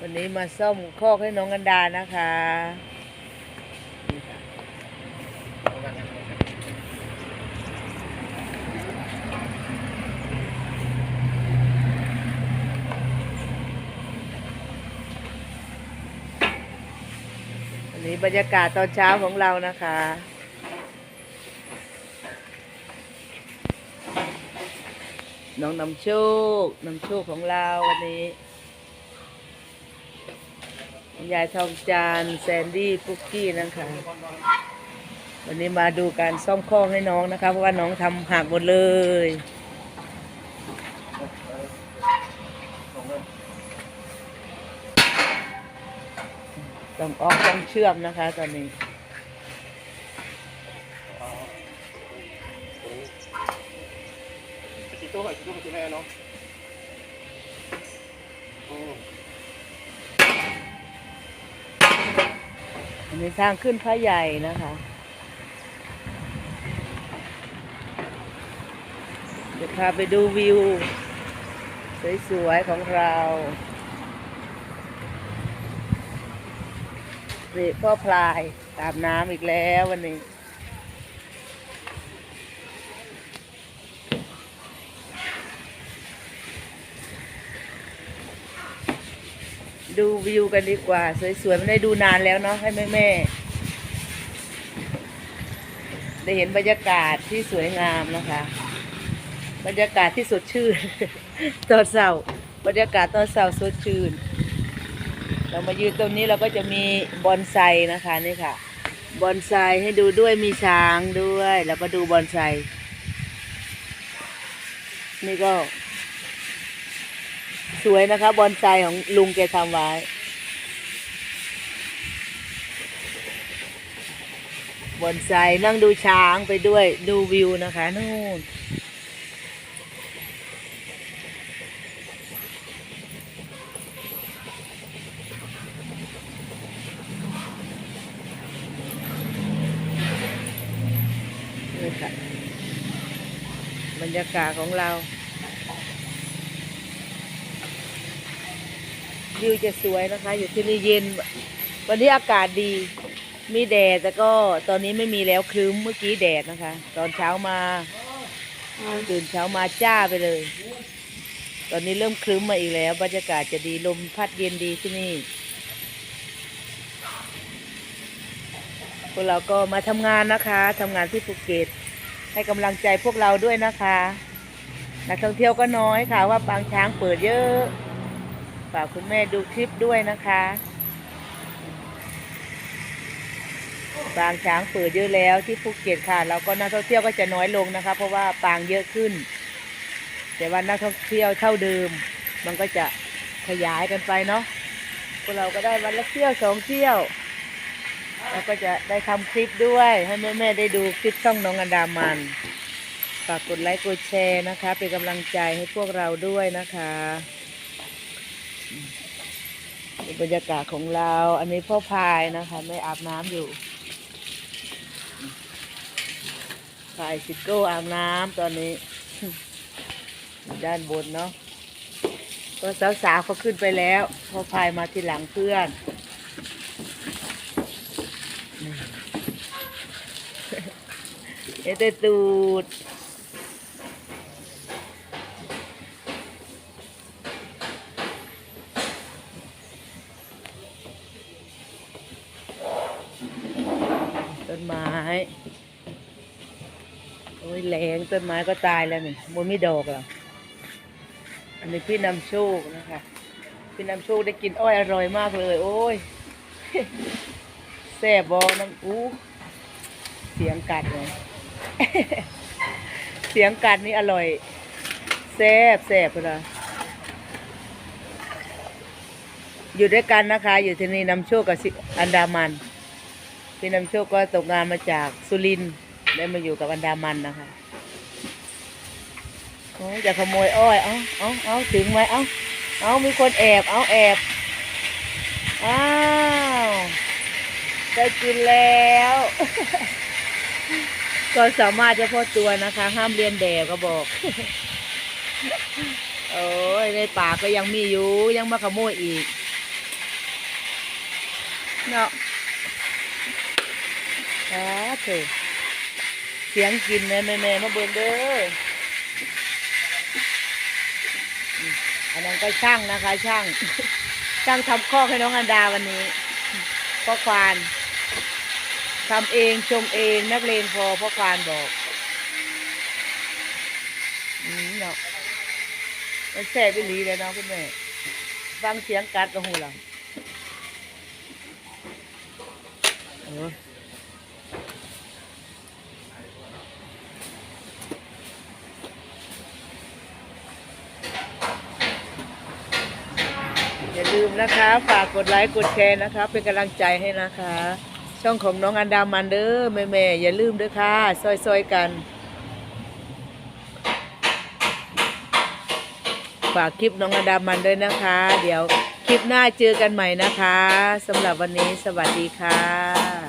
วันนี้มาซ่อมคอกให้น้องกันดานะคะนี่ค่ะวันนี้บรรยากาศตอนเช้าของเรานะคะน้องนำโชค นำโชคของเราวันนี้ ยายทองจานแซนดี้ปุ๊กกี้นะคะ วันนี้มาดูการซ่อมข้องให้น้องนะคะ เพราะว่าน้องทำหักหมดเลย ต้องออกต้องเชื่อมนะคะตอนนี้ตัวกี่ตัวกี่แม่เนาะ อันนี้ทางขึ้นพระใหญ่นะคะ เดี๋ยวพาไปดูวิว สวยๆของเราเรพ่อพลายตามน้ำอีกแล้ววันนี้ ดูวิวกันดีกว่า สวยๆไม่ได้ดูนานแล้วเนาะให้แม่ๆได้เห็นบรรยากาศที่สวยงามนะคะ บรรยากาศที่สดชื่นตอนเช้าบรรยากาศตอนเช้าสดชื่น เรามายืนตรงนี้เราก็จะมีบอนไซนะคะนี่ค่ะบอนไซให้ดูด้วยมีช้างด้วย แล้วก็ดูบอนไซนี่ก็ สวยนะคะบอนไซของลุงแกทำไว้ บอนไซนั่งดูช้างไปด้วยดูวิวนะคะนู่นบรรยากาศของเรา วิวจะสวยนะคะ อยู่ที่นี่เย็น วันนี้อากาศดี มีแดดแต่ก็ตอนนี้ไม่มีแล้วครึ้มเมื่อกี้แดดนะคะ ตอนเช้ามาตื่นเช้ามาจ้าไปเลย ตอนนี้เริ่มครึ้มมาอีกแล้ว บรรยากาศจะดีลมพัดเย็นดีที่นี่พวกเราก็มาทำงานนะคะทำงานที่ภูเก็ตให้กำลังใจพวกเราด้วยนะคะ นักท่องเที่ยวก็น้อยค่ะว่าปางช้างเปิดเยอะ ฝากคุณแม่ดูคลิปด้วยนะคะปางช้างเปิดเยอะแล้วที่ภูเก็ตค่ะ แล้วก็นักท่องเที่ยวก็จะน้อยลงนะคะ เพราะว่าปางเยอะขึ้น แต่ว่านักท่องเที่ยวเท่าเดิม มันก็จะขยายกันไปเนาะพวกเราก็ได้วันละเที่ยวสองเที่ยว แล้วก็จะได้ทำคลิปด้วยให้แม่ๆได้ดูคลิปช่องน้องอันดามันฝากกดไลค์กดแชร์นะคะ เป็นกำลังใจให้พวกเราด้วยนะคะ บรรยากาศของเรา อันนี้พ่อพายนะคะไม่อาบน้ำอยู่พายซิโก้อาบน้ำตอนนี้ ด้านบนเนาะก็สาวๆเขาขึ้นไปแล้วพ่อพายมาทีหลังเพื่อนเอเตตูด โอ้ยแรงต้นไม้ก็ตายแล้วนี่มันไม่ดอกหรออันนี้พี่นำโชคนะคะพี่นำโชคได้กินอ้อยอร่อยมากเลย โอ้ยแซ่บบอน้ำอู้เสียงกัดเลยเสียงกัดนี่อร่อยแซ่บแซ่บเลยอยู่ด้วยกันนะคะ อยู่ที่นี่นำโชคกับสิอันดามัน พี่นำโชคก็ตกงานมาจากสุรินทร์ได้มาอยู่กับอันดามันนะคะโอ้ยจะขโมยอ้อย เอาเอาเอาถึงไหมเอาเอามีคนแอบ เอาแอบ อ้าวได้กินแล้ว ก็สามารถเฉพาะตัวนะคะ ห้ามเรียนแบบก็บอก โอ้ยในป่าก็ยังมีอยู่ ยังมาขโมยอีก เนาะ อ๋อเถอะเสียงกินแน่แน่ๆมาเบิ่งเด้ออันนั้นก็ช่างนะคะ ช่าง ช่างทำคอให้น้องอันดาวันนี้พ่อควานทำเองชมเองนักเลงพอพ่อควานบอกอืมเนาะมันแซ่บไปหลีเลยเนาะคุณแม่ฟังเสียงกัดก็หูเราเออ อย่าลืมนะคะ ฝากกดไลค์กดแชร์นะคะ เป็นกำลังใจให้นะคะ ช่องของน้องอันดามันเด้อแม่แม่อย่าลืมด้วยค่ะซอยๆกัน ฝากคลิปน้องอันดามันด้วยนะคะ เดี๋ยวคลิปหน้าเจอกันใหม่นะคะสำหรับวันนี้สวัสดีค่ะ